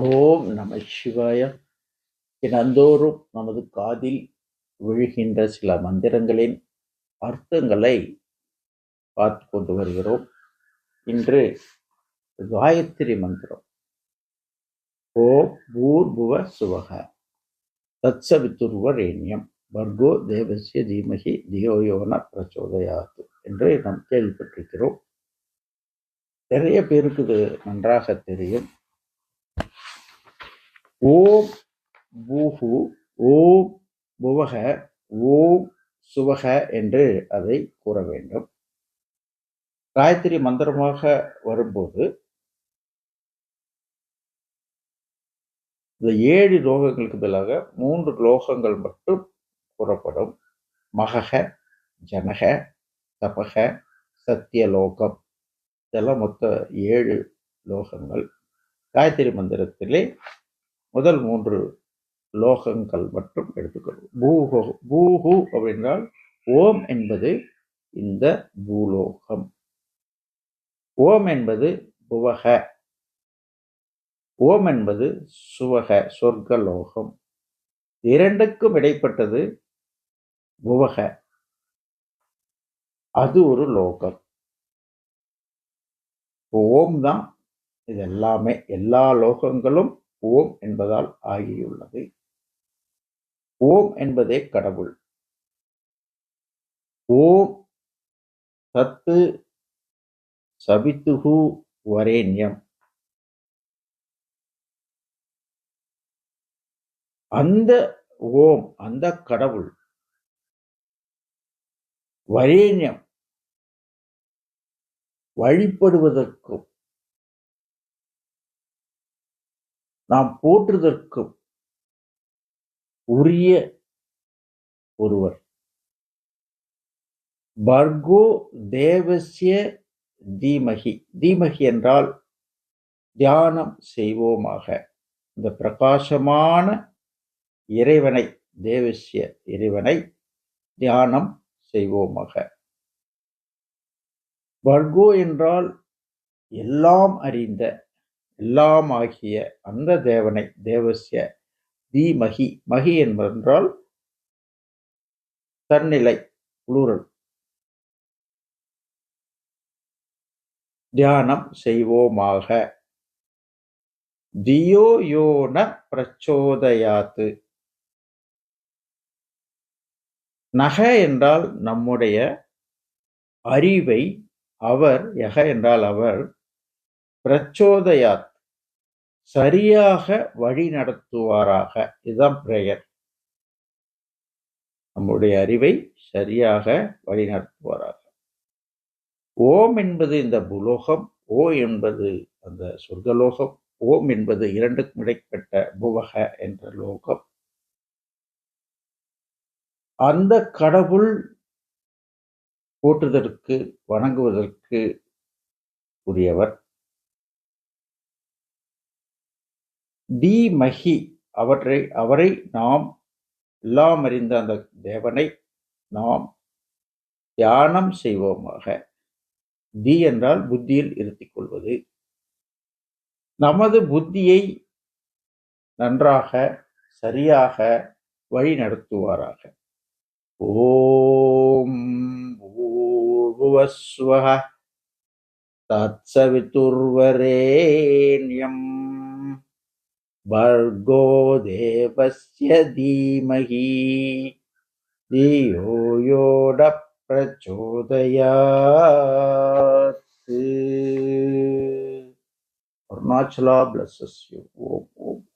ஓம் நம சிவாய. தினந்தோறும் நமது காதில் விழுகின்ற சில மந்திரங்களின் அர்த்தங்களை பார்த்து கொண்டு வருகிறோம். இன்று காயத்ரி மந்திரம். ஓம் பூர்புவ சுவக. தத்சவித்துர்வரேண்யம். வர்கோ தேவசிய தீமகி தியோயோன பிரச்சோதயாத்து என்று நாம் கேள்விப்பட்டிருக்கிறோம். நிறைய பேருக்கு இது நன்றாக தெரியும். ஓம் பூஹு ஓம் புவக ஓம் சுவக என்று அதை கூற வேண்டும். காயத்ரி மந்திரமாக வரும்போது இந்த ஏழு லோகங்களுக்கு பதிலாக மூன்று லோகங்கள் மட்டும் கூறப்படும். மகக ஜனக தபக சத்தியலோகம் இதெல்லாம் மொத்த ஏழு லோகங்கள். காயத்ரி மந்திரத்திலே முதல் மூன்று லோகங்கள் மட்டும் எடுத்துக்கொள்வோம். பூஹோ பூஹு அப்படின்றால் ஓம் என்பது இந்த பூலோகம். ஓம் என்பது புவக ஓம் என்பது சுவக சொர்க்கலோகம். இரண்டுக்கும் இடைப்பட்டது புவக அது ஒரு லோகம். ஓம் தான் இது எல்லாமே எல்லா லோகங்களும் ஓம் என்பதால் ஆகியுள்ளது. ஓம் என்பதே கடவுள். ஓம் தத்து சபித்துகு வரேண்யம் அந்த ஓம் அந்த கடவுள் வரேண்யம் வழிபடுவதற்கும் நாம் போற்றுதற்கும் உரிய ஒருவர். பர்கோ தேவசிய தீமகி. தீமகி என்றால் தியானம் செய்வோமாக. இந்த பிரகாசமான இறைவனை தேவசிய இறைவனை தியானம் செய்வோமாக. பர்கோ என்றால் எல்லாம் அறிந்த எல்லாம் ஆகிய அந்த தேவனை தேவசிய தி மகி மகி என்பதென்றால் தன்னிலை குளூரல். தியானம் செய்வோமாக. தியோ யோன பிரச்சோதயாத்து. நக என்றால் நம்முடைய அறிவை அவர் யக என்றால் அவர் பிரச்சோதயாத். சரியாக வழி நடத்துவாராக. இதுதான் பிரேயர் நம்முடைய அறிவை சரியாக வழி நடத்துவாராக. ஓம் என்பது இந்த புலோகம் ஓ என்பது அந்த சொர்க்கலோகம் ஓம் என்பது இரண்டுக்கும் இடைப்பட்ட புவக என்ற லோகம். அந்த கடவுள் போற்றுதற்கு வணங்குவதற்கு உரியவர். தீமஹி அவற்றை அவரை நாம் எல்லாம் அறிந்த அந்த தேவனை நாம் தியானம் செய்வோமாக. தி என்றால் புத்தியில் இருத்திக் கொள்வது. நமது புத்தியை நன்றாக சரியாக வழி நடத்துவாராக ஓம் பூர்வஸ்வஹ தத்சவிதுர்வரேண்யம் भर्गो देवस्य धीमहि धियो यो न प्रचोदयात् अरुणाचला blesses you. Om.